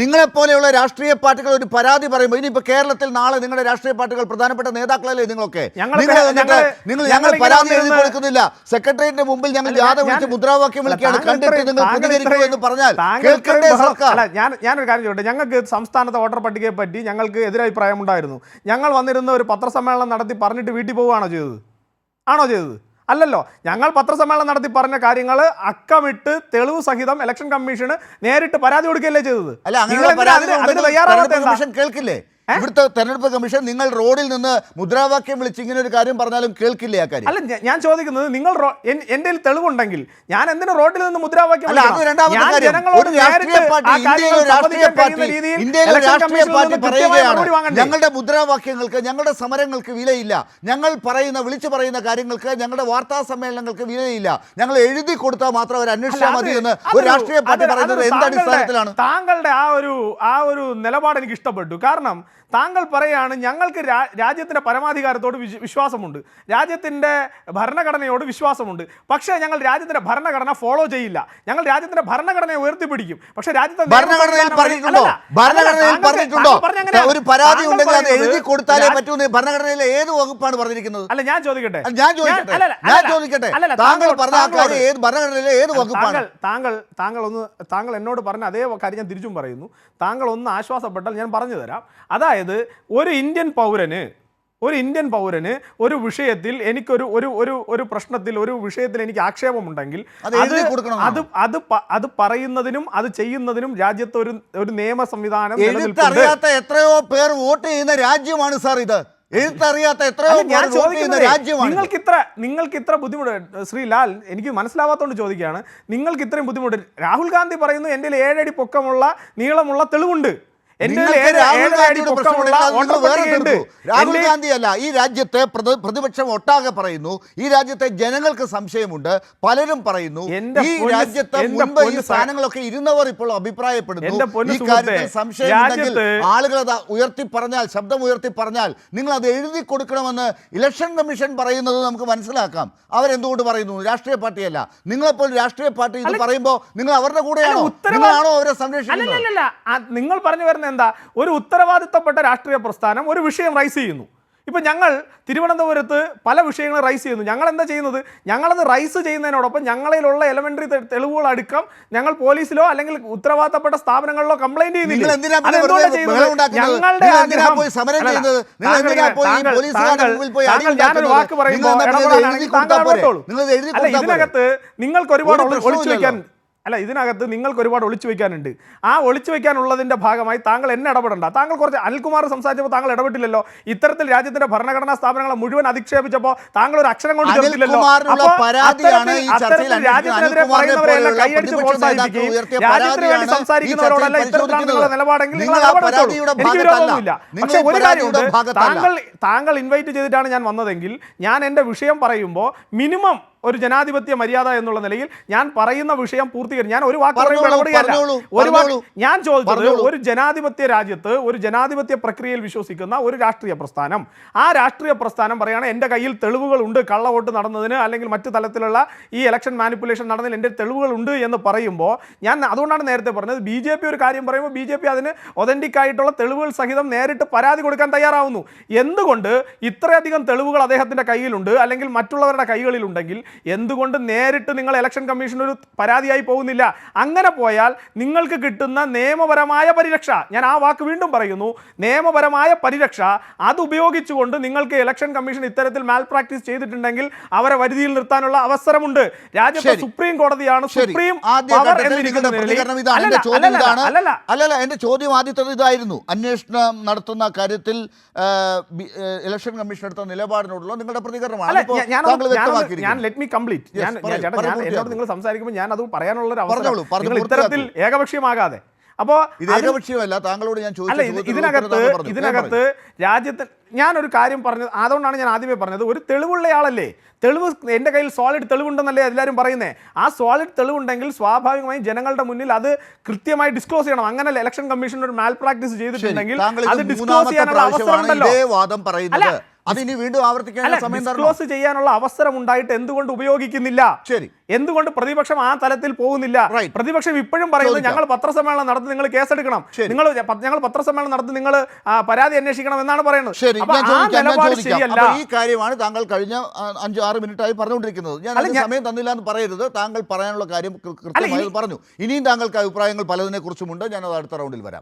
നിങ്ങളെപ്പോലെയുള്ള രാഷ്ട്രീയ പാർട്ടികൾ ഒരു പരാതി പറയുമ്പോൾ ഇനിയിപ്പോ കേരളത്തിൽ നാളെ നിങ്ങളുടെ രാഷ്ട്രീയ പാർട്ടികൾ പ്രധാനപ്പെട്ട നേതാക്കളല്ലേ നിങ്ങളൊക്കെ? നിങ്ങൾ എന്നിട്ട് ഞങ്ങൾ- നിങ്ങൾ ഞങ്ങൾ പരാതി എഴുതി കൊടുക്കുന്നില്ല. സെക്രട്ടേറിയറ്റിന്റെ മുമ്പിൽ ഞങ്ങൾ ജാഥ വിളിച്ച് മുദ്രാവാക്യം വിളിക്കുകയാണ്. കണ്ടിട്ട് നിങ്ങൾ പ്രതികരിക്കൂ എന്ന് പറഞ്ഞാൽ കേൾക്കണ്ടേ സർക്കാർ? ഞാൻ ഞാനൊരു കാര്യം ചോട്ടെ ഞങ്ങൾക്ക് സംസ്ഥാനത്തെ വോട്ടർ പട്ടികയെ പറ്റി ഞങ്ങൾക്ക് എതിരഭിപ്രായം ഉണ്ടായിരുന്നു. ഞങ്ങൾ വന്നിരുന്ന ഒരു പത്രസമ്മേളനം നടത്തി പറഞ്ഞിട്ട് വീട്ടിൽ പോവുകയാണോ ചെയ്തത്? ആണോ ചെയ്തത്? അല്ലല്ലോ ഞങ്ങൾ പത്രസമ്മേളനം നടത്തി പറഞ്ഞ കാര്യങ്ങൾ അക്കമിട്ട് തെളിവ് സഹിതം ഇലക്ഷൻ കമ്മീഷന് നേരിട്ട് പരാതി കൊടുക്കുകയല്ലേ ചെയ്തത്? നിങ്ങൾ കേൾക്കില്ലേ? ഇവിടുത്തെ തെരഞ്ഞെടുപ്പ് കമ്മീഷൻ നിങ്ങൾ റോഡിൽ നിന്ന് മുദ്രാവാക്യം വിളിച്ച് ഇങ്ങനെ ഒരു കാര്യം പറഞ്ഞാലും കേൾക്കില്ല ആ കാര്യം. അല്ല ഞാൻ ചോദിക്കുന്നത് നിങ്ങൾ എന്റെ തെളിവുണ്ടെങ്കിൽ ഞാൻ എന്തിനു റോഡിൽ നിന്ന് മുദ്രാവാക്യം? ഞങ്ങളുടെ മുദ്രാവാക്യങ്ങൾക്ക് ഞങ്ങളുടെ സമരങ്ങൾക്ക് വിലയില്ല. ഞങ്ങൾ പറയുന്ന വിളിച്ചു പറയുന്ന കാര്യങ്ങൾക്ക് ഞങ്ങളുടെ വാർത്താ സമ്മേളനങ്ങൾക്ക് വിലയില്ല. ഞങ്ങൾ എഴുതി കൊടുത്താൽ മാത്രം അവർ അന്വേഷിച്ചാൽ മതി എന്ന് ഒരു രാഷ്ട്രീയ പാർട്ടി പറയുന്നത് എന്ത് അടിസ്ഥാനത്തിലാണ്? താങ്കളുടെ ആ ഒരു ആ ഒരു നിലപാട് എനിക്ക് ഇഷ്ടപ്പെട്ടു. കാരണം താങ്കൾ പറയാണ് ഞങ്ങൾക്ക് രാ- രാജ്യത്തിന്റെ പരമാധികാരത്തോട് വിശ്വ- വിശ്വാസമുണ്ട്. രാജ്യത്തിന്റെ ഭരണഘടനയോട് വിശ്വാസമുണ്ട്. പക്ഷേ ഞങ്ങൾ രാജ്യത്തിന്റെ ഭരണഘടന ഫോളോ ചെയ്യില്ല. ഞങ്ങൾ രാജ്യത്തിന്റെ ഭരണഘടനയെ ഉയർത്തിപ്പിടിക്കും. പക്ഷേ രാജ്യത്തെ ഭരണഘടനയിൽ പറഞ്ഞിട്ടുണ്ടോ? ഭരണഘടനയിൽ പറഞ്ഞിട്ടുണ്ടോ. ഒരു പരാതി ഉണ്ടെങ്കിൽ അത് എഴുതി കൊടുത്താലേ പറ്റൂ ഭരണഘടനയിലെ ഏത് വകുപ്പാണ് പറഞ്ഞിരിക്കുന്നത്? അല്ല ഞാൻ ചോദിക്കട്ടെ. ഞാൻ ചോദിക്കട്ടെ. ഞാൻ ചോദിക്കട്ടെ. താങ്കൾ പറഞ്ഞ ആ കാര്യം ഏത് ഭരണഘടനയിലെ ഏത് വകുപ്പാണ്? താങ്കൾ താങ്കൾ ഒന്ന് താങ്കൾ എന്നോട് പറഞ്ഞ അതേ കാര്യം ഞാൻ തിരിച്ചും പറയുന്നു. താങ്കൾ ഒന്ന് ആശ്വാസപ്പെട്ടാൽ ഞാൻ പറഞ്ഞു തരാം. അതായത് ഒരു ഇന്ത്യൻ പൗരന് ഒരു ഇന്ത്യൻ പൗരന് ഒരു വിഷയത്തിൽ എനിക്കൊരു ഒരു ഒരു ഒരു പ്രശ്നത്തിൽ ഒരു വിഷയത്തിൽ എനിക്ക് ആക്ഷേപമുണ്ടെങ്കിൽ അത്? അത് അത് അത് പറയുന്നതിനും അത് ചെയ്യുന്നതിനും രാജ്യത്ത് ഒരു ഒരു നിയമ സംവിധാനം അറിയാത്ത എത്രയോ പേർ വോട്ട് ചെയ്യുന്ന രാജ്യമാണ് സാർ ഇത്. എഴുത്തറിയാത്ത എത്രയോ ഞാൻ ചോദിക്കുന്നത് രാജ്യമാണ് നിങ്ങൾക്ക് ഇത്ര നിങ്ങൾക്ക് ഇത്ര ബുദ്ധിമുട്ട് ശ്രീ ലാൽ എനിക്ക് മനസ്സിലാവാത്തോണ്ട് ചോദിക്കുകയാണ്. നിങ്ങൾക്ക് ഇത്രയും ബുദ്ധിമുട്ട്. രാഹുൽ ഗാന്ധി പറയുന്നു എന്റെ ഏഴടി പൊക്കമുള്ള നീളമുള്ള തെളിവുണ്ട്. രാഹുൽ ഗാന്ധിയുടെ വേറെ രാഹുൽ ഗാന്ധി അല്ല ഈ രാജ്യത്തെ പ്രതി- പ്രതിപക്ഷം ഒട്ടാകെ പറയുന്നു ഈ രാജ്യത്തെ ജനങ്ങൾക്ക് സംശയമുണ്ട് പലരും പറയുന്നു ഈ രാജ്യത്തെ മുൻപ് ഈ സ്ഥാനങ്ങളൊക്കെ ഇരുന്നവർ ഇപ്പോൾ അഭിപ്രായപ്പെടുന്നു. ഈ കാര്യത്തിൽ സംശയമുണ്ടെങ്കിൽ ആളുകൾ അത് ഉയർത്തി പറഞ്ഞാൽ ശബ്ദം ഉയർത്തി പറഞ്ഞാൽ നിങ്ങൾ അത് എഴുതി കൊടുക്കണമെന്ന് ഇലക്ഷൻ കമ്മീഷൻ പറയുന്നത് നമുക്ക് മനസ്സിലാക്കാം. അവരെന്തുകൊണ്ട് പറയുന്നു? രാഷ്ട്രീയ പാർട്ടിയല്ല. നിങ്ങളെപ്പോൾ രാഷ്ട്രീയ പാർട്ടി ഇത് പറയുമ്പോൾ നിങ്ങൾ അവരുടെ കൂടെയാണോ? നിങ്ങളാണോ അവരെ സംരക്ഷിക്കുന്നത്? നിങ്ങൾ പറഞ്ഞു വരുന്നത് എന്താ? ഒരു ഉത്തരവാദിത്തപ്പെട്ട രാഷ്ട്രീയ പ്രസ്ഥാനം ഒരു വിഷയം റൈസ് ചെയ്യുന്നു. ഇപ്പം ഞങ്ങൾ തിരുവനന്തപുരത്ത് പല വിഷയങ്ങളും റൈസ് ചെയ്യുന്നു. ഞങ്ങൾ എന്താ ചെയ്യുന്നത്? ഞങ്ങളത് റൈസ് ചെയ്യുന്നതിനോടൊപ്പം ഞങ്ങളിലുള്ള എലമെന്ററി തെളിവുകൾ അടുക്കം ഞങ്ങൾ പോലീസിലോ അല്ലെങ്കിൽ ഉത്തരവാദിത്തപ്പെട്ട സ്ഥാപനങ്ങളിലോ കംപ്ലൈന്റ് ചെയ്യുന്നില്ല? ഇതിനകത്ത് നിങ്ങൾക്ക് ഒരുപാട് ഒളിച്ചു പ്രശ്നവുമില്ലല്ലോ. അല്ല ഇതിനകത്ത് നിങ്ങൾക്ക് ഒരുപാട് ഒളിച്ചു വയ്ക്കാനുണ്ട്. ആ ഒളിച്ചു വയ്ക്കാനുള്ളതിന്റെ ഭാഗമായി താങ്കൾ എന്നെ ഇടപെടണ്ട. താങ്കൾ കുറച്ച് അനിൽകുമാർ സംസാരിച്ചപ്പോൾ താങ്കൾ ഇടപെട്ടില്ലല്ലോ. ഇത്തരത്തിൽ രാജ്യത്തിന്റെ ഭരണഘടനാ സ്ഥാപനങ്ങളെ മുഴുവൻ അധിക്ഷേപിച്ചപ്പോൾ താങ്കൾ ഒരു അക്ഷരം കൊണ്ട് ചേർത്തില്ലല്ലോ. രാജ്യത്തിനെതിരെ പറയുന്നവരെല്ലാം കൈയടിച്ച് പ്രോത്സാഹിപ്പിക്കുകയും രാജ്യത്തിന് വേണ്ടി സംസാരിക്കുന്നവരോടല്ല ഇത്തരത്തിലാണ് നിങ്ങളുടെ നിലപാടെങ്കിൽ നിങ്ങൾ ആ എനിക്ക് വിരോധമൊന്നുമില്ല. പക്ഷേ ഒരു കാര്യമുണ്ട്. താങ്കൾ താങ്കൾ ഇൻവൈറ്റ് ചെയ്തിട്ടാണ് ഞാൻ വന്നതെങ്കിൽ ഞാൻ എന്റെ വിഷയം പറയുമ്പോൾ മിനിമം ഒരു ജനാധിപത്യ മര്യാദ എന്നുള്ള നിലയിൽ ഞാൻ പറയുന്ന വിഷയം പൂർത്തീകരിക്കും ഞാൻ ഒരു വാക്ക് ഇടപെടുകയല്ല. ഒരു വാക്ക് ഞാൻ ചോദിച്ചത് ഒരു ജനാധിപത്യ രാജ്യത്ത് ഒരു ജനാധിപത്യ പ്രക്രിയയിൽ വിശ്വസിക്കുന്ന ഒരു രാഷ്ട്രീയ പ്രസ്ഥാനം ആ രാഷ്ട്രീയ പ്രസ്ഥാനം പറയുകയാണ് എന്റെ കയ്യിൽ തെളിവുകളുണ്ട് കള്ളവോട്ട് നടന്നതിന് അല്ലെങ്കിൽ മറ്റു തലത്തിലുള്ള ഈ ഇലക്ഷൻ മാനിപ്പുലേഷൻ നടന്നതിൽ എന്റെ തെളിവുകളുണ്ട് എന്ന് പറയുമ്പോൾ ഞാൻ അതുകൊണ്ടാണ് നേരത്തെ പറഞ്ഞത് ബി ജെ പി ഒരു കാര്യം പറയുമ്പോൾ ബി ജെ പി അതിന് ഒതന്റിക് ആയിട്ടുള്ള തെളിവുകൾ സഹിതം നേരിട്ട് പരാതി കൊടുക്കാൻ തയ്യാറാവുന്നു എന്തുകൊണ്ട് ഇത്രയധികം തെളിവുകൾ അദ്ദേഹത്തിന്റെ കയ്യിലുണ്ട് അല്ലെങ്കിൽ മറ്റുള്ളവരുടെ കൈകളിലുണ്ടെങ്കിൽ എന്തുകൊണ്ട് നേരിട്ട് നിങ്ങൾ ഇലക്ഷൻ കമ്മീഷൻ ഒരു പരാതിയായി പോകുന്നില്ല? അങ്ങനെ പോയാൽ നിങ്ങൾക്ക് കിട്ടുന്ന നിയമപരമായ പരിരക്ഷ. ഞാൻ ആ വാക്ക് വീണ്ടും പറയുന്നു. നിയമപരമായ പരിരക്ഷ അത് ഉപയോഗിച്ചുകൊണ്ട് നിങ്ങൾക്ക് ഇലക്ഷൻ കമ്മീഷൻ ഇത്തരത്തിൽ മാൽ പ്രാക്ടീസ് ചെയ്തിട്ടുണ്ടെങ്കിൽ അവരെ വരുതിയിൽ നിർത്താനുള്ള അവസരമുണ്ട്. രാജ്യത്തെ സുപ്രീം കോടതിയാണ് സുപ്രീം അല്ലല്ല, എന്റെ ചോദ്യം ആദ്യത്തേത് ഇതായിരുന്നു. അന്വേഷണം നടത്തുന്ന കാര്യത്തിൽ ഇലക്ഷൻ കമ്മീഷൻ എടുത്ത നിലപാടിനോടുള്ള നിങ്ങളുടെ പ്രതികരണമാണ്. ഞാൻ- ലെറ്റ് മീ കംപ്ലീറ്റ് ഞാൻ ചേട്ടാ ഞാൻ എന്നോട് നിങ്ങൾ സംസാരിക്കുമ്പോൾ ഞാൻ അത് പറയാനുള്ള ഒരു അവസരം നിങ്ങൾ ഇത്തരത്തിൽ ഏകപക്ഷീയമാകാതെ. അപ്പോ ഇത് ഏകപക്ഷീയമല്ല താങ്കളോട് ഞാൻ ചോദിച്ച ഇതിനകത്ത്. ഇതിനകത്ത് രാജ്യത്തിൽ ഞാനൊരു കാര്യം പറഞ്ഞത് അതുകൊണ്ടാണ് ഞാൻ ആദ്യമേ പറഞ്ഞത്. ഒരു തെളിവുള്ളയാളല്ലേ? തെളിവ് എന്റെ കയ്യിൽ സോളിഡ് തെളിവുണ്ടെന്നല്ലേ എല്ലാവരും പറയുന്നത് ആ സോളിഡ് തെളിവുണ്ടെങ്കിൽ സ്വാഭാവികമായും ജനങ്ങളുടെ മുന്നിൽ അത് കൃത്യമായി ഡിസ്ക്ലോസ് ചെയ്യണം. അങ്ങനെ ഇലക്ഷൻ കമ്മീഷൻ ഒരു മാൽ പ്രാക്ടീസ് ചെയ്തിട്ടുണ്ടെങ്കിൽ അത് ഡിസ്ക്ലോസ് ചെയ്യാനുള്ള അവസരം ഇതേ വാദം പറയുന്നത്. അതിനി വീണ്ടും ആവർത്തിക്കാൻ സമയം ഡിസ്ക്ലോസ് ചെയ്യാനുള്ള അവസരം ഉണ്ടായിട്ട് എന്തുകൊണ്ട് ഉപയോഗിക്കുന്നില്ല? ശരി. എന്തുകൊണ്ട് പ്രതിപക്ഷം ആ തലത്തിൽ പോകുന്നില്ല? പ്രതിപക്ഷം ഇപ്പോഴും പറയുന്നത് ഞങ്ങൾ പത്രസമ്മേളനം നടത്തി നിങ്ങൾ കേസെടുക്കണം. നിങ്ങൾ ഞങ്ങൾ പത്രസമ്മേളനം നടത്തി നിങ്ങൾ പരാതി അന്വേഷിക്കണം എന്നാണ് പറയുന്നത്. ഞാൻ ചോദിക്കാം ഞാൻ ചോദിക്കാം. അപ്പൊ ഈ കാര്യമാണ് താങ്കൾ കഴിഞ്ഞ അഞ്ചു ആറ് മിനിറ്റായി പറഞ്ഞുകൊണ്ടിരിക്കുന്നത്. ഞാൻ അതിന് സമയം തന്നില്ല എന്ന് പറയരുത്. താങ്കൾ പറയാനുള്ള കാര്യം കൃത്യമായി പറഞ്ഞു. ഇനിയും താങ്കൾക്ക് അഭിപ്രായങ്ങൾ പലതിനെ കുറിച്ചുമുണ്ട് ഞാൻ അത് അടുത്ത റൗണ്ടിൽ വരാം.